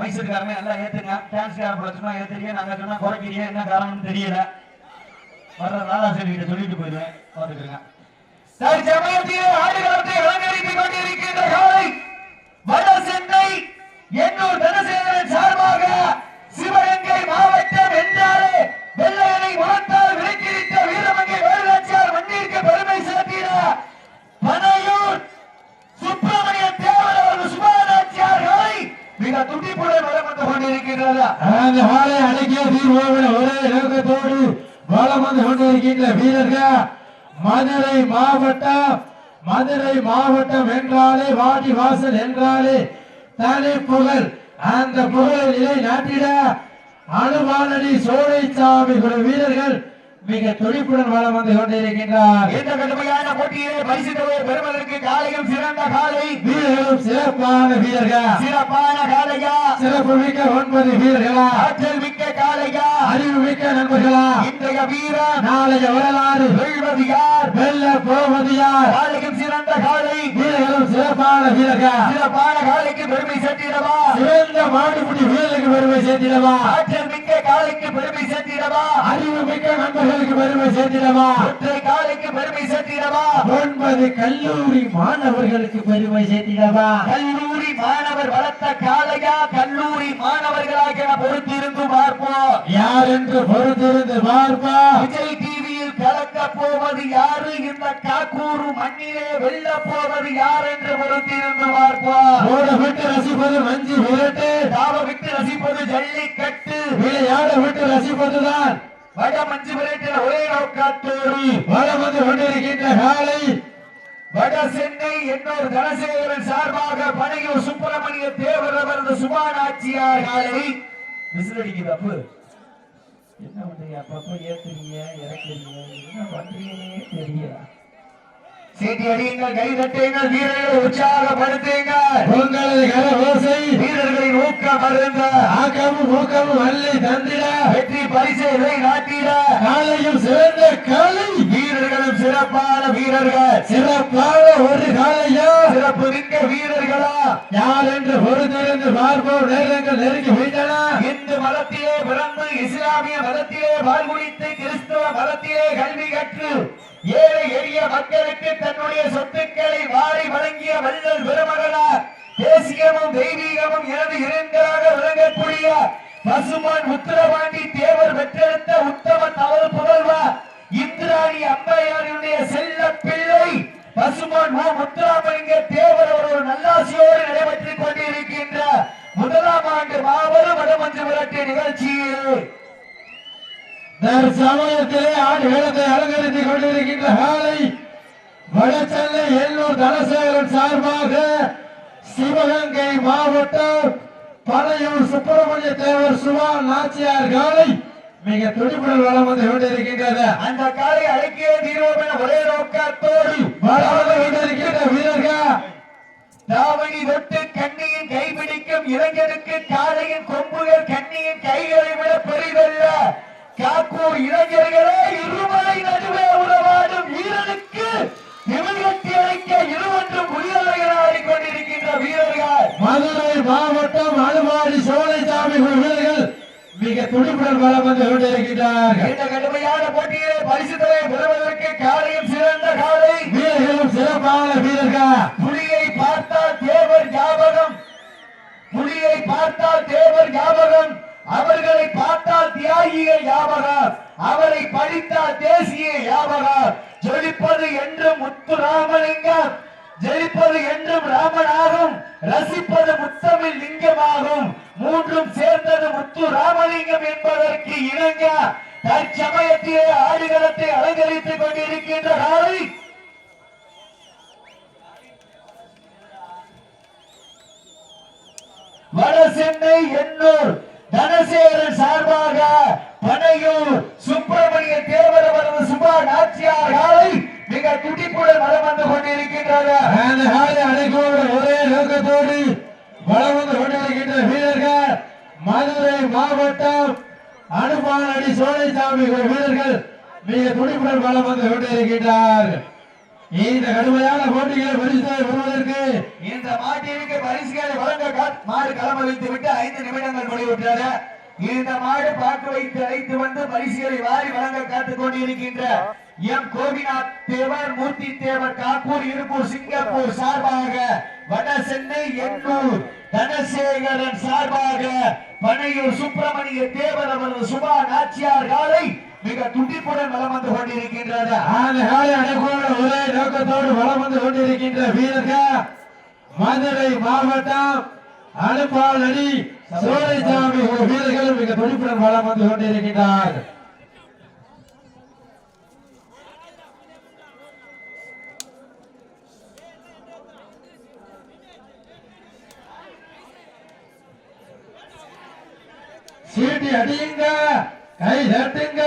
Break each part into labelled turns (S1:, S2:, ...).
S1: மைசூர்காரங்க எல்லாம் ஏத்துங்க. டான்ஸ்கார பிரச்சனை ஏத்துறீங்க நாங்க சொன்னா குறைக்கிறீங்க என்ன காரணம்னு தெரியல. வர்ற ராதாசரி கிட்ட சொல்லிட்டு போயிடுவேன். பார்த்துக்கிறேங்க தற்சமயத்திலே ஆடுகளத்தை அலங்கரித்துக் கொண்டிருக்கின்ற காலை வட சென்னை எண்ணூர் தனசேகரன் சார்பாக மிக துடிப்புடன் வலம் வந்து கொண்டிருக்கின்றனர்.
S2: அந்த வாழை அடக்கிய தீர்வோவின் ஒரே நோக்கத்தோடு வளம் வந்து கொண்டிருக்கின்ற வீரர்கள் மதுரை மாவட்டம் மதுரை மாவட்டம் என்றாலே வாடி வாசல் என்றாலே தனி புகழ். அந்த புகழை நிலை நாட்டிட அனுமானடி சோழைச்சாமி குழு வீரர்கள் மிக துடிப்புடன் வளம் வந்து கொண்டிருக்கின்றார்.
S1: இந்த கடுமையான போட்டியிலே பரிசு தொகையை பெறுவதற்கு காலையும் சிறந்த காலை.
S2: வீரர்களும் சிறப்பான வீரர்கள்.
S1: சிறப்பான காலையா?
S2: சிறப்பு மிக்க ஒன்பது வீரர்களா?
S1: ஆற்றல் மிக்க காலையா?
S2: அறிவு மிக்க நண்பர்களா?
S1: இன்றைய வீரன்
S2: நாளைய வரலாறு.
S1: வெல்வது யார்?
S2: வெல்ல போவது யார்?
S1: காலையும் சிறந்த காலை.
S2: வீரர்களும் சிறப்பான வீரர்கள்.
S1: சிறப்பான காலைக்கு பெருமை சேர்த்திடவா?
S2: சிறந்த மாடுபிடி வீரர்களுக்கு பெருமை சேர்த்திடவா?
S1: ஆற்றல் சேர்த்திடவா?
S2: அறிவு மிக்க நண்பர்களுக்கு பெருமை சேர்த்திடவா?
S1: ஒற்றை காலைக்கு பெருமை சேர்த்திடவா?
S2: ஒன்பது கல்லூரி மாணவர்களுக்கு பெருமை சேர்த்திடவா?
S1: கல்லூரி மாணவர் வளர்த்த காலையா கல்லூரி மாணவர்களாக பொறுத்திருந்து பார்ப்போம்.
S2: யார் என்று பொறுத்திருந்து பார்ப்பா
S1: விஜய் போவது யாரு? இந்த காக்கூரு மண்ணிலே வெல்ல போவது யார் என்று பொறுத்திருந்து பார்ப்போம்.
S2: ஓட விட்டு ரசிப்பது மஞ்சு விரட்டு.
S1: தாவ விட்டு ரசிப்பது ஜல்லிக்கட்டு.
S2: விளையாட விட்டு ரசிப்பதுதான்.
S1: வட மஞ்சு விரட்டின ஒரே நோக்காத்தோடு.
S2: வளம் வந்து கொண்டிருக்கின்ற காலை.
S1: வட சென்னை என்னொரு தனசேகரன் சார்பாக பனையூர் சுப்பிரமணிய தேவர் அவரது சுபானாட்சியார் காலை. விசிலடிக்குது அப்பு. என்ன பண்றீங்க அப்பப்ப ஏத்துறீங்க இறக்குறீங்க? என்ன பண்றீங்கன்னே தெரியல. சீட்டி அடியுங்கள் கை தட்டுங்கள் வீரர்களை உற்சாகப்படுத்துங்கள்.
S2: உங்களது கர ஓசை.
S1: வீரர்களின் ஊக்கம் அருந்த
S2: ஆக்கமும் ஊக்கமும் அள்ளி தந்திட.
S1: வெற்றி பரிசை இதை நாட்டிட.
S2: காலையும் சிறந்த காலை.
S1: வீரர்களும் சிறப்பான வீரர்கள்.
S2: சிறப்பான ஒரு காலையா?
S1: சிறப்பு மிக்க வீரர்களா?
S2: யார் என்று பொறுத்திருந்து பார்ப்போம். நேரங்கள் நெருங்கி விட்டன.
S1: இந்து மதத்திலே பிறந்து இஸ்லாமிய மதத்திலே வாழ்குடித்து கிறிஸ்துவ மதத்திலே கல்வி கற்று ஏழை எளிய மக்களுக்கு தன்னுடைய சொத்துக்களை வாரி வழங்கிய வள்ளல் பெருமகனார் தேசியமும் தெய்வீகமும் எனது இரண்டாக விளங்கக்கூடிய பசுமான் உத்தரவாண்டி தேவர் பெற்றெடுத்த உத்தம தவறு புதல்வர் இந்திராணி அம்மையாருடைய செல்ல பிள்ளை பசுமான் முத்துராமலிங்க தேவர் ஒரு நல்லாசியோடு நடைபெற்றுக் கொண்டிருக்கின்றார். முதலாம் ஆண்டு மாபெரும் வடமஞ்சு விரட்டு நிகழ்ச்சியில்
S2: தற்சமயத்திலே ஆடு வேளத்தை அலங்கரித்துக் கொண்டிருக்கின்ற காலை வடசென்னை எண்ணூர் தனசேகரன் சார்பாக சிவகங்கை மாவட்டம் பழையூர் சுப்பிரமணிய தேவர் சுபா நாச்சியார் காலை மிக துடிப்புடன் வளம் வந்து கொண்டிருக்கின்றது.
S1: அந்த காலை அடக்கிய தீர்வோம் என ஒரே நோக்கத்தோடு
S2: வளம் வந்து கொண்டிருக்கின்ற வீரர்கள்
S1: தாவணி தொட்டு கண்ணியின் கைபிடிக்கும் இளைஞனுக்கு காளையின் கொம்புகள் கண்ணியின் கைகளை விட பெரிதல்ல. காக்கூர் இளைஞர்களே இருமலை நடுவே உறவாடும் வீரனுக்கு நிமிடத்தை அழைக்க இருவன்றும் முடியாதைகள் ஆடிக்கொண்டிருக்கின்ற வீரர்கள்.
S2: மதுரை மாவட்டம் அனுமாடி சோலைசாமி வீரர்கள் மிக துடிப்புடன் வளம் வந்து கொண்டிருக்கின்றார்கள்.
S1: இந்த கடுமையான போட்டியிலே பரிசு தொகை பெறுவதற்கு காலையும் சிறந்த காலை.
S2: வீரர்களும் சிறப்பான வீரர்கள்.
S1: ஞாபகம். புலியை பார்த்தால் தேவர் ஞாபகம். அவர்களை பார்த்தால் தியாகிகள் ஞாபகம். அவரை படித்தால் தேசிய ஞாபகம். ஜொலிப்பது என்றும் முத்து ராமலிங்கம் ஜெயிப்பது என்றும் ராமனாகும். ரசிப்பது முத்தமிழ் லிங்கமாகும். மூன்றும் சேர்ந்தது முத்து ராமலிங்கம் என்பதற்கு இணங்க தற்சமயத்திலே ஆடுகளத்தை அலங்கரித்துக் கொண்டிருக்கின்ற காலை வடசென்னை எண்ணூர் தனசேகரன் சார்பாக பனையூர் சுப்பிரமணிய தேவர் அவரது சுபா நாச்சியார் காலை மிக துடிப்புடன் வளம் வந்து
S2: கொண்டிருக்கின்றனர் அடைக்கோடு ஒரே நோக்கத்தோடு வளம் வந்து கொண்டிருக்கின்ற வீரர்கள் மதுரை மாவட்டம் அனுமானடி சோழைசாமி வீரர்கள் மிக துடிப்புடன் வளம் வந்து கொண்டிருக்கின்றார்கள். இந்த கடுமையான போட்டிகளை பரிசுகளை பெறுவதற்கு
S1: இந்த மாட்டிற்கு பரிசுகளை வழங்க காத்- மாடு களம் வைத்து விட்டு ஐந்து நிமிடங்கள் முடிவுற்றது. இந்த மாடு பார்க்க வைத்து அழைத்து வந்து பரிசுகளை வாரி வழங்க காத்துக் கொண்டிருக்கின்ற எம். கோபிநாத் தேவர் மூர்த்தி தேவர் காப்பூர் இருப்பூர் சிங்கப்பூர் சார்பாக வட சென்னை எண்ணூர் தனசேகரன் சார்பாக பனையூர் சுப்பிரமணிய தேவர் அவரது சுபா நாச்சியார் காலை மிக துண்டிப்புடன் வளம் வந்து கொண்டிருக்கின்றது
S2: அந்த காலை அடைக்கோட ஒரே நோக்கத்தோடு வளம் வந்து கொண்டிருக்கின்ற வீரர்கள் மதுரை மாவட்டம் அனுப்பாளடி சோழைசாமி வீரர்களும் மிக துடிப்புடன் வளம் வந்து கொண்டிருக்கின்றார்கள் சீட்டி அடியுங்க கை தட்டுங்க.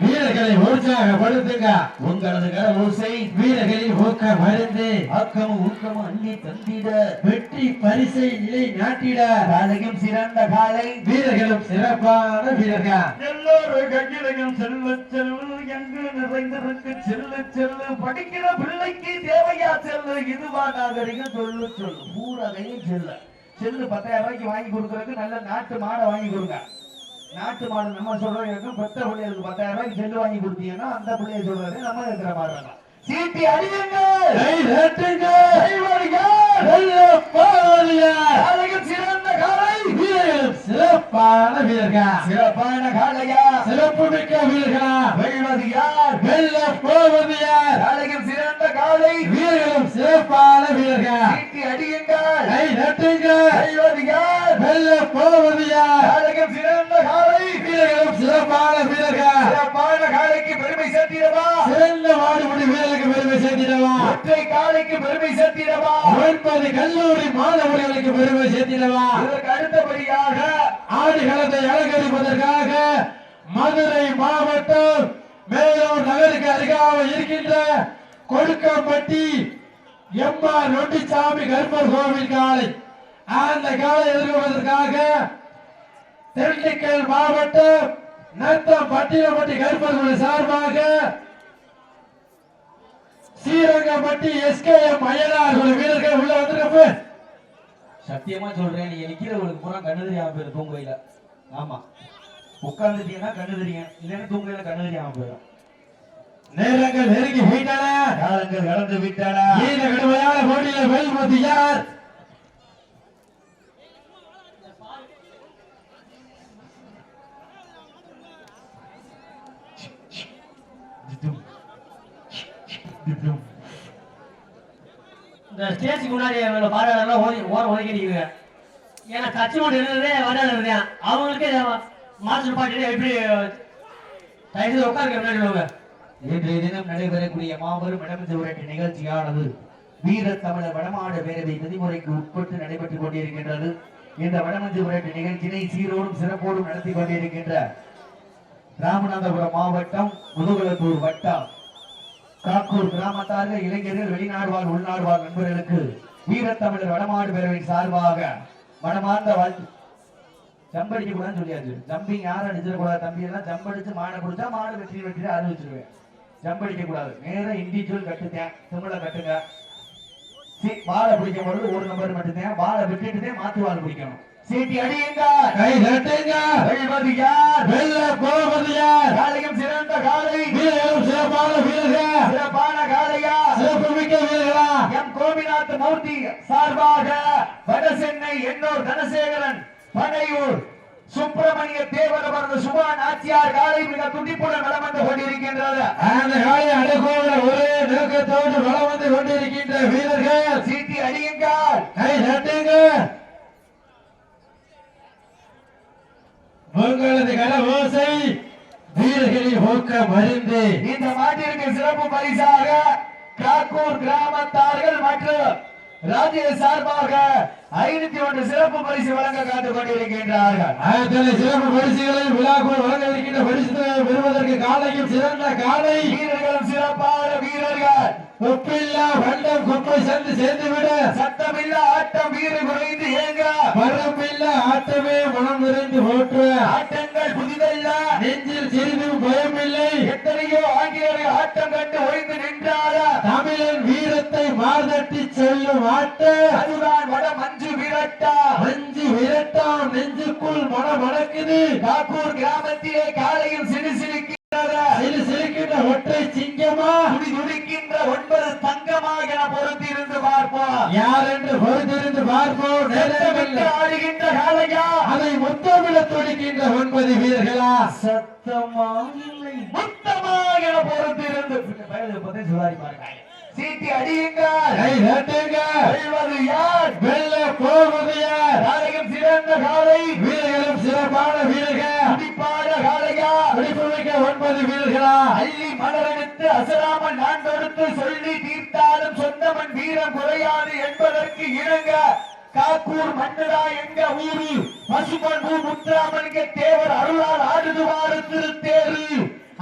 S2: வீரர்களை உற்சாகப்படுத்துங்க.
S1: உங்களது கரவோசை
S2: வீரர்களை ஊக்க மருந்து
S1: ஆக்கமும் ஊக்கமும் அள்ளி தந்திட.
S2: வெற்றி பரிசை நிலை நாட்டிட.
S1: காலையும் சிறந்த காலை.
S2: வீரர்களும் சிறப்பான வீரர்கள்.
S1: எல்லோரும் கையிலையும் செல்வ செல்வ எங்கு நிறைந்திருக்கு செல்ல செல்லு. படிக்கிற பிள்ளைக்கு தேவையா செல்லு இதுவா நாகரிக சொல்லு சொல்லு. பூரகையும் செல்ல. செல்லு பத்தாயிரம் ரூபாய்க்கு வாங்கி கொடுக்கறதுக்கு நல்ல நாட்டு மாடை வாங்கி கொடுங்க. நாட்டு மாடு நம்ம சொல்றதுக்கு பெத்த பிள்ளைகளுக்கு பத்தாயிரம் ரூபாய்க்கு செல்லு வாங்கி கொடுத்தீங்கன்னா அந்த பிள்ளைய சொல்றது நம்ம இருக்கிற மாதிரி சீட்டி அடியுங்கள்
S2: கை தட்டுங்க
S1: கைவரிகள்.
S2: வெல்ல போவதியார்.
S1: காலையும் சிறந்த காலை
S2: வீரர்களும் சிறப்பான வீரர்கள்?
S1: சிறப்பான காலையா
S2: சிறப்பு மிக்க வீரர்களா?
S1: வெல்வது யார்?
S2: வெல்ல போவது யார்?
S1: காலையும் சிறந்த காலை
S2: வீரர்களும் சிறப்பான வீரர்கள்?
S1: சீட்டி அடியுங்கள்.
S2: கை தட்டுங்க
S1: வெல்வது யார்?
S2: வெல்ல போவது யார்?
S1: காலையும் சிறந்த காலை
S2: வீரர்களும் சிறப்பான வீரர்கள்?
S1: சிறப்பான காலைக்கு பெருமை சேர்த்திடவா
S2: சிறந்த மாடுபிடி வீரர்களுக்கு பெருமை சேர்த்திடவா
S1: காலைக்கு பெருமை சேர்த்திடவா?
S2: ஒன்பது கல்லூரி மாணவர்களுக்கு பெருமை சேர்த்திடவா?
S1: இதற்கு அடுத்தபடியாக
S2: ஆடு களத்தை அலங்கரிப்பதற்காக மதுரை மாவட்டம் மேலூர் நகருக்கு அருகாமல் இருக்கின்ற கொடுக்கம்பட்டி எம்ஆர் நொண்டிச்சாமி கருப்பர் கோவில் காலை அந்த காலை எதிர்கொள்வதற்காக திண்டுக்கல் மாவட்டம் நத்தம் பட்டினப்பட்டி கருப்பர் சார்பாக ஸ்ரீரங்கப்பட்டி எஸ்கேஎம் அய்யனார் வீரர்கள் உள்ள வந்திருக்கப்ப.
S1: சத்தியமா சொல்றேன் நீங்க நிக்கிறவங்களுக்கு பூரா கண்ணு தெரியாம போயிடும் தூங்குவையில ஆமா. உட்கார்ந்துட்டீங்கன்னா கண்ணு தெரியும். இல்லைன்னா தூங்குவையில கண்ணு தெரியாம போயிடும்
S2: நேரங்கள் நெருங்கி போயிட்டன
S1: காலங்கள் கடந்து விட்டன
S2: இந்த கடுமையான போட்டியில வெல்வது யார்
S3: இந்த ஸ்டேஜுக்கு முன்னாடி அவங்கள பார்வையாளர்லாம் ஓதி ஓரம் ஒதுக்கிடுங்க ஏன்னா கட்சி மட்டும் இருந்ததே வரையாளர் இருந்தேன் அவங்களுக்கே மாஸ்டர் பாட்டிலே எப்படி தயவு உட்காருங்க முன்னாடி
S1: இன்றைய தினம் நடைபெறக்கூடிய மாபெரும் இடமிருந்து உரைட்டு நிகழ்ச்சியானது வீர தமிழர் வடமாட பேரவை விதிமுறைக்கு உட்பட்டு நடைபெற்றுக் கொண்டிருக்கின்றது. இந்த வடமஞ்சி உரைட்டு நிகழ்ச்சியினை சீரோடும் சிறப்போடும் நடத்தி கொண்டிருக்கின்ற ராமநாதபுரம் மாவட்டம் முதுகுளத்தூர் வட்டம் காக்கூர் கிராமத்தார்கள் இளைஞர்கள் வெளிநாடு வாழ் உள்நாடு வாழ் நண்பர்களுக்கு வீரத்தமிழர் வடமாடு பேரவை சார்பாக மனமார்ந்த வாழ்த்து ஜம்படிக்க கூடாதுன்னு சொல்லியாச்சு. ஜம்பிங் யாரும் அடிச்சிடக்கூடாது தம்பி எல்லாம் ஜம்ப் அடிச்சு மாடை கொடுத்தா மாடு வெற்றி வெற்றி அறிவிச்சிருவேன் ஜம்ப் கூடாது. நேரம் இண்டிவிஜுவல் கட்டுத்தேன் சிம்பிளா கட்டுங்க. வாழை பிடிக்கும் பொழுது ஒரு நம்பர் மட்டும்தான் வாழை விட்டுட்டுதான் மாற்று வாழை பிடிக்கணும். சீட்டி அடியுங்க
S2: கை தட்டுங்க
S1: வெல்வது யார்
S2: வெல்ல போவது யார்
S1: காலையும் சிறந்த காலை.
S2: வீரர்களும் சிறப்பான வீரர்கள்.
S1: சிறப்பான காலையா
S2: சிறப்பு மிக்க வீரர்களா.
S1: எம். கோபிநாத் மூர்த்தி சார்பாக வடசென்னை எண்ணூர் தனசேகரன் பனையூர் சுப்பிரமணிய தேவர் அவரது சுபான் ஆட்சியார் காலை மிக துடிப்புடன் வலம் வந்து கொண்டிருக்கின்றது.
S2: அந்த காலை அடக்கோட ஒரே நோக்கத்தோடு வளம் வந்து கொண்டிருக்கின்ற வீரர்கள்.
S1: சீட்டி அடியுங்கள்
S2: கை தட்டுங்க உங்களது கல ஓசை வீரர்களின் ஊக்க மருந்து.
S1: இந்த மாட்டிற்கு சிறப்பு பரிசாக காக்கூர் கிராமத்தார்கள் மற்றும் ராஜ்ய சார்பாக ஐநூத்தி ஒன்று சிறப்பு பரிசு வழங்க காத்துக் கொண்டிருக்கின்றார்கள்.
S2: அத்தனை சிறப்பு பரிசுகளை விழாக்குள் வழங்க இருக்கின்ற பரிசுகளை பெறுவதற்கு காலையும் சிறந்த காலை.
S1: வீரர்களும் சிறப்பான வீரர்கள்.
S2: ஒப்பில்லா வண்டம் குப்பை சந்து சேர்ந்துவிட.
S1: சத்தமில்ல ஆட்டம் வீறு குறைந்து ஏங்க.
S2: பரமில்லா ஆட்டமே மனம் நிறைந்து போற்ற.
S1: ஆட்டங்கள் புதிதல்ல.
S2: நெஞ்சில் சிறிதும் பயமில்லை.
S1: எத்தனையோ ஆங்கிலேயர்கள் ஆட்டம் கண்டு ஓய்ந்து நின்றால
S2: தமிழ வெல்லும் ஆட்ட.
S1: அதுதான் வட மஞ்சு விரட்டா.
S2: மஞ்சு விரட்டாம் நெஞ்சுக்குள் மனம் மணக்குது
S1: காக்கூர் கிராமத்திலே காலையில் சிறு சிரிக்கின்றத
S2: சிலு சிலுக்கின்ற ஒற்றை சிங்கமா? யார் என்று பொறுத்திருந்து பார்ப்போம்.
S1: ஆடுகின்ற காளையா.
S2: அதை முத்தமிழ துடிக்கின்ற ஒன்பது வீரர்களா?
S1: சத்தமா இல்லை. முத்தமா என பொறுத்திருந்து சீட்டி அடியுங்கள்.
S2: கை தட்டுங்க
S1: வெல்வது யார்?
S2: வெல்ல போவது யார்?
S1: காளையும் சிறந்த காளை.
S2: வீரர்களும் சிறப்பான வீரர்கள்.
S1: துடிப்பான காளையா.
S2: பிடிப்புமிக்க ஒன்பது வீரர்களா?
S1: அள்ளி மலரெடுத்து அசராமல் நான் தொடுத்து சொல்லி தீர்த்தாலும் சொந்தமன் வீரம் குறையாது என்பதற்கு இணங்க காக்கூர் மன்னரா எங்க ஊரு. பசுமன்பு முத்துராமனுக்கு தேவர் அருளால் ஆடுதுவாறு திருத்தேரு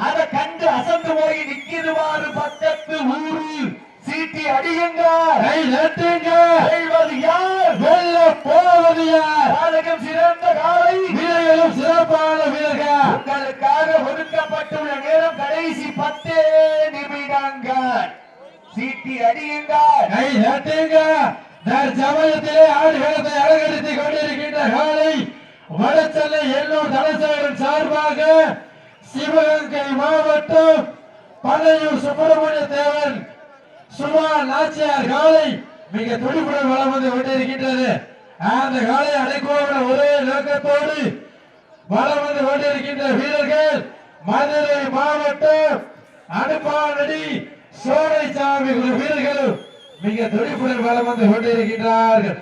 S1: அத கண்டு அசந்து போய் நிக்கிதுவாறு பக்கத்து ஊரு. சீட்டி அடியுங்க. வெல்வது யார்?
S2: வெல்ல போவது யார்?
S1: காலகம் சிறந்த காலை.
S2: வீரர்களும் சிறப்பான வீரர்கள்.
S1: உங்களுக்காக ஒதுக்கப்பட்டுள்ள நேரம் கடைசி பத்தே நிமிடங்கள். சீட்டி அடியுங்கள்
S2: கை தட்டுங்க தற்சமயத்திலே ஆடுகளத்தை அலங்கரித்துக் கொண்டிருக்கின்ற காலை வடச்சென்னை எண்ணூர் தலைசேகரன் சார்பாக சிவகங்கை மாவட்டம் பழையூர் சுப்பிரமணிய தேவன் சுமா நாச்சியார் காலை மிக துடிப்புடன் வளம் வந்து கொண்டிருக்கின்றது. அந்த காலை அடைக்கோவிட ஒரே நோக்கத்தோடு வளம் வந்து கொண்டிருக்கின்ற வீரர்கள் மதுரை மாவட்டம் அனுப்பானடி சோலைசாமி குழு வீரர்களும் மிக துடிப்புடன் வளம் வந்து கொண்டிருக்கின்றார்கள்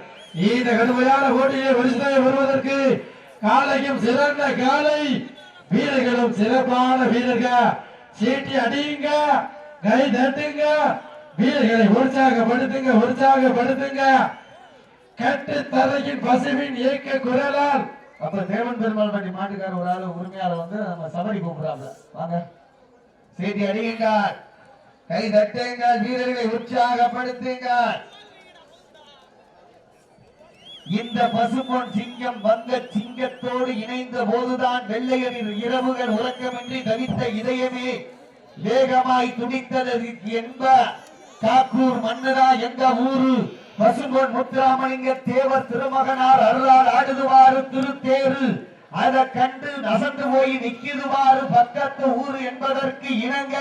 S2: இந்த கடுமையான போட்டியை வருஷத்தை வருவதற்கு காலையும் சிறந்த காலை. வீரர்களும் சிறப்பான வீரர்கள். சீட்டி அடியுங்க கை தட்டுங்க. வீரர்களை உற்சாகப்படுத்துங்க உற்சாகப்படுத்துங்க. கட்டு தரையின் பசுவின் இயக்க குரலால்.
S1: அப்ப தேவன் பெருமாள் பண்ணி மாட்டுக்கார ஒரு ஆளு உரிமையாளர் வந்து நம்ம சபடி கூப்பிடுறாங்க வாங்க. சீட்டி அடியுங்கள் கை தட்டுங்கள் வீரர்களை உற்சாகப்படுத்துங்கள். இந்த பசுமொன் சிங்கம் வந்த சிங்கத்தோடு இணைந்த போதுதான் வெள்ளையரின் இரவுகள் உறக்கமின்றி தவித்த இதயமே வேகமாய் துடித்தது என்ப காக்கூர் மன்னரா எங்க ஊரு. பசும்பொன் முத்துராமலிங்க தேவர் திருமகனார் அருளால் ஆடுதுவாறு திருத்தேரு அதை கண்டு நசந்து போய் நிக்கிதுவாறு பக்கத்து ஊரு என்பதற்கு இணங்க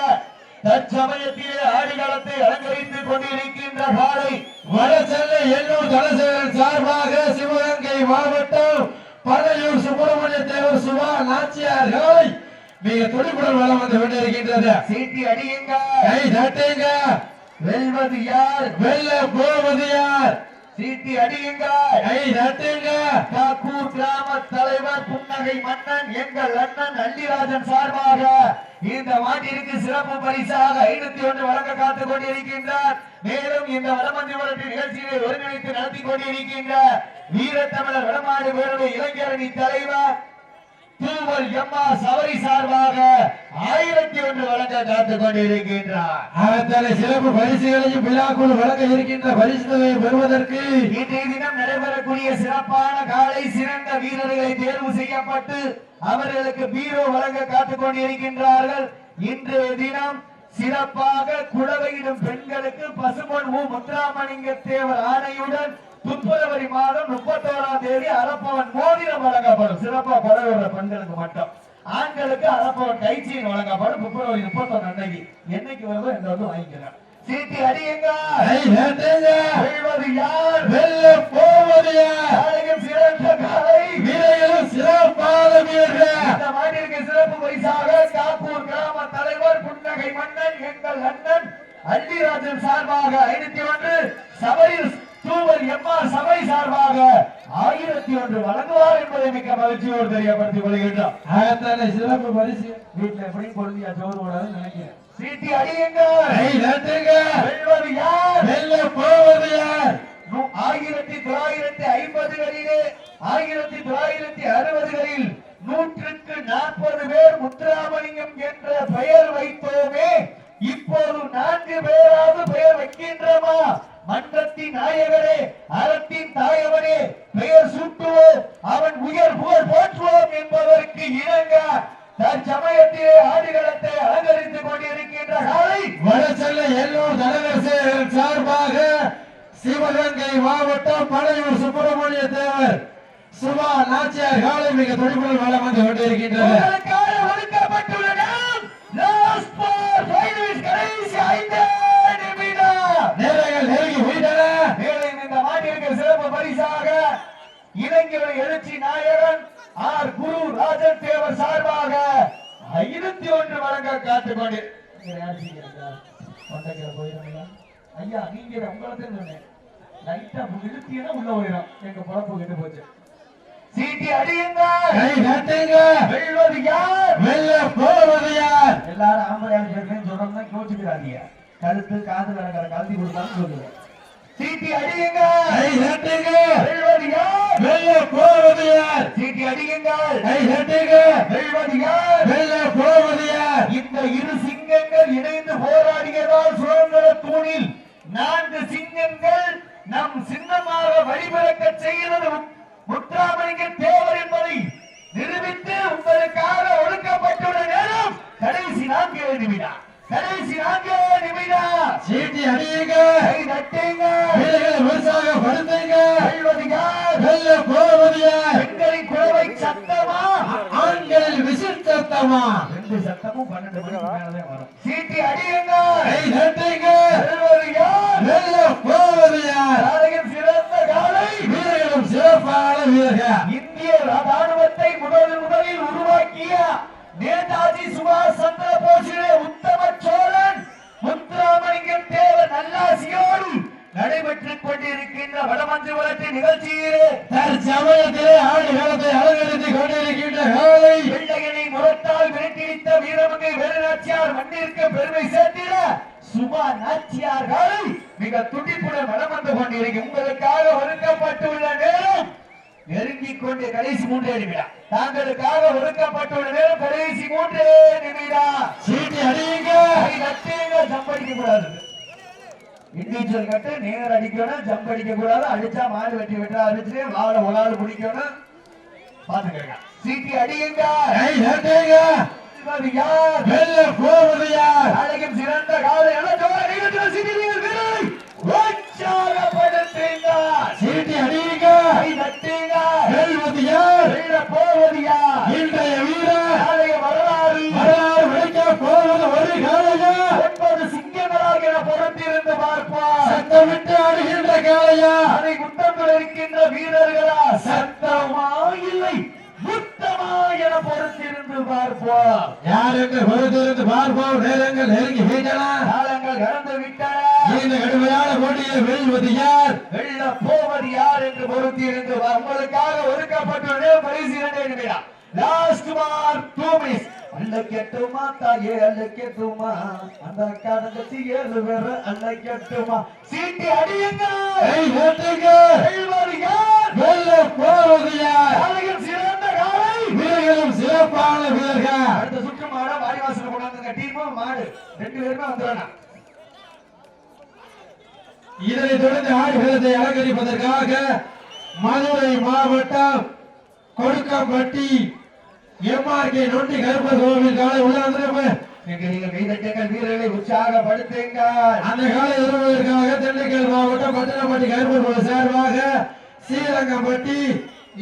S1: தற்சமயத்திலே ஆடுகளத்தை அலங்கரித்துக் கொண்டிருக்கின்ற காலை
S2: வடசென்னை எண்ணூர் தலசேகரன் சார்பாக சிவகங்கை மாவட்டம் பழையூர் சுப்பிரமணிய தேவர் சுபா நாச்சியார் காலை மிக துடிப்புடன் வளம் வந்து கொண்டிருக்கின்றது.
S1: சீட்டி அடியுங்க.
S2: கை தட்டுங்க.
S1: வெல்வது யார்?
S2: வெல்ல போவது யார்?
S1: சீட்டி அடியுங்க.
S2: கை தட்டுங்க.
S1: தலைவர் மன்னன் எங்கள் அண்ணன் அல்லிராஜன் சார்பாக இந்த மாட்டிற்கு சிறப்பு பரிசாக ஐநூத்தி ஒன்று வழங்க காத்துக் கொண்டிருக்கின்றார். மேலும் இந்த வடமஞ்சி வளர்ச்சி நிகழ்ச்சியை ஒருங்கிணைத்து நடத்தி கொண்டிருக்கின்ற வீரத்தமிழர் வடமாடு பேருடைய இளைஞரணி தலைவர் தூவல் எம்மா சவரி சார்பாக ஆயிரத்தி ஒன்று வழங்க காத்துக் கொண்டிருக்கின்றார்.
S2: அத்தனை சிறப்பு பரிசுகளையும் விழாக்குழு வழங்க இருக்கின்ற பரிசு தொகையை பெறுவதற்கு
S1: இன்றைய தினம் நடைபெறக்கூடிய சிறப்பான காலை சிறந்த வீரர்களை தேர்வு செய்யப்பட்டு அவர்களுக்கு பீரோ வழங்க காத்துக் கொண்டிருக்கின்றார்கள். இன்றைய தினம் சிறப்பாக குழவையிடும் பெண்களுக்கு பசுமொன் ஊ முத்துராமலிங்க தேவர் ஆணையுடன் பிப்ரவரி மாதம் முப்பத்தோராம் தேதி அரப்பவன் மோதிரம் வழங்கப்படும். சிறப்பா குழவையோட பெண்களுக்கு மட்டும். ஆண்களுக்கு அரப்பவன் கைச்சியின் வழங்கப்படும். பிப்ரவரி முப்பத்தொன்னு அன்னைக்கு. என்னைக்கு வருதோ இந்த வந்து வாங்கிக்கிறேன். சீட்டி அடியுங்க
S2: கை தட்டுங்க
S1: வெல்வது யார்?
S2: வெல்ல போவது
S1: சிறந்த காலை.
S2: வீரர்களும் சிறப்பான வீரர்கள்
S1: இந்த மாட்டிற்கு சிறப்பு பரிசாக காப்பூர் கிராம தலைவர் புன்னகை மன்னன் எங்கள் அண்ணன் அல்லிராஜன் சார்பாக ஐநூத்தி ஒன்று சபையில் தூவல் எம்ஆர் சபை சார்பாக ஆயிரத்தி ஒன்று வழங்குவார் என்பதை மிக்க மகிழ்ச்சியோடு தெரியப்படுத்திக் கொள்கின்றோம்.
S2: சிறப்பு பரிசு.
S1: வீட்டுல எப்படி பொழுதியா சோறு போடாதுன்னு நினைக்கிறேன். சீட்டி அடியுங்க வெல்வது யார்?
S2: வெல்ல போவது யார்?
S1: ஆயிரத்தி தொள்ளாயிரத்தி ஐம்பதுகளிலே ஆயிரத்தி தொள்ளாயிரத்தி அறுபதுகளில் நூற்றுக்கு நாற்பது பேர் முத்துராமலிங்கம் என்ற பெயர் வைத்தோமே இப்போது நான்கு பேராவது பெயர் வைக்கின்றமா? மன்றத்தின் நாயகரே அறத்தின் தாயவனே பெயர் சூட்டுவோம் அவன் உயர் புகழ் போற்றுவோம் என்பதற்கு இணங்க தற்சமயத்திலே ஆடுகளத்தை அலங்கரித்துக் கொண்டிருக்கின்ற காலை
S2: வடசெல்லை எல்லோர் சேகரன் சார்பாக சிவ சிவகங்கை மாவட்டம் பழையூர் சுப்பிரமணிய தேவர் சுபா நாச்சியார் காலை மிக துடிப்புடன் வளம் வந்து கொண்டிருக்கின்றது
S1: உங்களுக்காக ஒதுக்கப்பட்டுள்ள நேரம் last for five minutes, கடைசி ஐந்து நிமிடம்.
S2: நேரங்கள் நெருங்கி விட்டன
S1: மேலும் இந்த மாட்டிற்கு சிறப்பு பரிசாக இளைஞர் எழுச்சி நாயகன் ஆர் குரு ராஜன் தேவர் சார்பாக ஐநூத்தி ஒன்று வழங்க காத்துக்கொண்டு ஐயா நீங்க சொன்னேன். லைட்டா இழுத்தீங்கன்னா உள்ள போயிடும். எங்க பொழப்பு கிட்ட போச்சு. சீட்டி அடியுங்க
S2: கை தட்டுங்க.
S1: வெல்வது யார்?
S2: வெல்ல போவது யார்?
S1: எல்லாரும் ஆம்பளையால் பேசுறேன்னு சொல்றோம்னா யோசிக்கிறாதீங்க கழுத்து காதுல கல்வி கொடுத்தாலும் சொல்லுங்க சீட்டி அடியுங்க
S2: கை தட்டுங்க
S1: வெல்வது யார்
S2: வெல்ல போவது யார்
S1: சீட்டி அடியுங்கள்.
S2: கை தட்டுங்க
S1: வெல்வது யார்
S2: வெல்ல போவது யார்
S1: இந்த இரு சிங்கங்கள் இணைந்து போராடியதால் சுதந்திர தூணில் நான்கு சிங்கங்கள் நம் சின்னமாக வழிபிறக்க செய்கிறது. முத்துராமலிங்க தேவர் என்பதை நிரூபித்து உங்களுக்காக ஒடுக்கப்பட்டுள்ள நேரம் கடைசி நான்கு நிமிடம் கடைசி நான்கு நிமிடம்
S2: சீட்டி அடியுங்க.
S1: கை தட்டுங்க.
S2: வீரர்களை உற்சாகப்படுத்துங்க
S1: வெல்வது யார்?
S2: வெல்ல போவது யார்?
S1: பெண்களின் குழவை சத்தமா?
S2: ஆண்களில் விசில் சத்தமா?
S1: ரெண்டு சத்தமும் பன்னெண்டு மணிக்கு மேலதான் வரும். சீட்டி அடியுங்க.
S2: கை தட்டுங்க. வெல்ல
S1: சிறந்த காலை.
S2: வீரர்களும் சிறப்பான வீரர்கள்.
S1: இந்திய ராணுவத்தை கொண்டிருக்கின்ற வடமஞ்சுவரத்து நிகழ்ச்சியிலே
S2: தற்சமயத்திலே கொண்டிருக்கின்ற
S1: விரட்டிடித்த வீரமங்கை வேலுநாச்சியார் மண்ணிற்கு பெருமை சேர்த்திட சுபா நாச்சியார் காலை மிக துடிப்புடன் வளம் வந்து கொண்டிருக்கும் உங்களுக்காக ஒதுக்கப்பட்டுள்ள நேரம் நெருங்கிக் கொண்டு கடைசி மூன்றே நிமிடம். தாங்களுக்காக ஒதுக்கப்பட்டுள்ள நேரம் கடைசி மூன்றே நிமிடம்.
S2: சீட்டி அடியுங்க.
S1: கை நட்டுங்க ஜம்ப் அடிக்க கூடாது. இண்டிவிஜுவல் கட்டு நேர் அடிக்கணும் ஜம்ப் அடிக்க கூடாது அடிச்சா மாடு வெட்டி வெட்டா அடிச்சுட்டு வாழை ஒரு ஆள் பிடிக்கணும் பாத்துக்கங்க சீட்டி அடியுங்க. யார்?
S2: வெல்ல போவது யார்?
S1: நாளைக்கும் சிறந்த காலை கைதட்டுங்க சீட்டி அதை குற்றத்தில் இருக்கின்ற வீரர்களா? சத்தமா இல்லை முத்தமா என பொறுத்திருந்து பார்ப்போம்.
S2: யார் என்று பொறுத்திருந்து பார்ப்போம். நேரங்கள் நெருங்கி விட்டன
S1: காலங்கள் கடந்து விட்டன.
S2: இந்த கடுமையான போட்டியில் வெல்வது யார்?
S1: வெல்ல போவது யார் என்று பொறுத்திருந்து உங்களுக்காக ஒதுக்கப்பட்டுள்ள பரிசு இரண்டே நிமிடம் லாஸ்ட் மார் டூ மினிட்ஸ் அல்ல கெட்டுமா? தாயே அல்ல கெட்டுமா? அந்த தங்கச்சி ஏழு பேர் அல்ல கெட்டுமா? சீட்டி அடியுங்க. சிறந்த காலை
S2: வீரர்களும் சிறப்பான வீரர்கள்.
S1: அடுத்த சுற்று மாட வாடிவாசல் கொண்டாந்துங்க. டீமும் மாடு. ரெண்டு பேருமே வந்துடணும்
S2: இதனைத் தொடர்ந்து ஆடுகளத்தை அலங்கரிப்பதற்காக மதுரை மாவட்டம் கொடுக்கப்பட்டி எம்ஆர்கே நொண்டி கருப்பர் கோவில் காலை உள்ள
S1: இங்கு நீங்கள் கைதட்டுங்கள் வீரர்களை உற்சாகப்படுத்துங்க
S2: அந்த காலை வருவதற்காக திண்டுக்கல் மாவட்டம் பட்டணப்பட்டி கருப்பர் சார்பாக Srirangampatti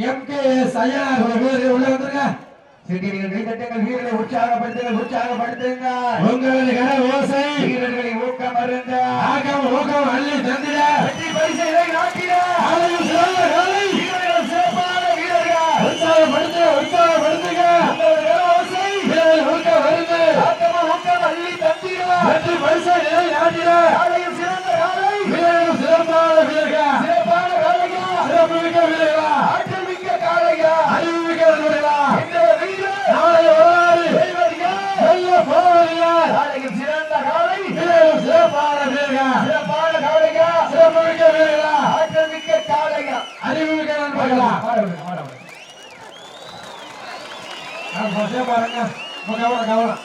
S2: M K S Ayyanar வீரர்கள் உள்ள வந்திருக்க
S1: சரி நீங்கள் வீரர்களை உற்சாகப்படுத்துங்கள் உற்சாகப்படுத்துங்க
S2: உங்களது கர ஓசை.
S1: வீரர்களை ஊக்கம் அருந்த.
S2: ஆக்கம் ஊக்கம் அள்ளி தந்திட.
S1: வெற்றி பரிசை நாட்டிட.
S2: காலையும் சிறந்த
S1: காலையில் சிறந்த காலை
S2: வீரர்கள் சிறப்பான வீரர்கள்
S1: சிறப்பான காலையா
S2: சிறப்பு மிக்க வீரர்களா.
S1: ஆற்றல் மிக்க காலையா
S2: அறிவு மிக்க வீரர்களா.
S1: இந்த வீரர்
S2: நாளை வரலாறு
S1: வெல்வது யார்?
S2: வெல்ல போவது யார்
S1: காலையில் சிறந்த காலை
S2: வீரர்கள் சிறப்பான வீரர்கள்
S1: சிறப்பான காலையா
S2: சிறப்பு மிக்க வீரர்களா
S1: ஆற்றல் மிக்க காலையா
S2: அறிவு மிக்க நண்பர்களா
S1: மாறவில்லை மாறவில்லை
S2: பாருங்க. கவனம் கவனம்.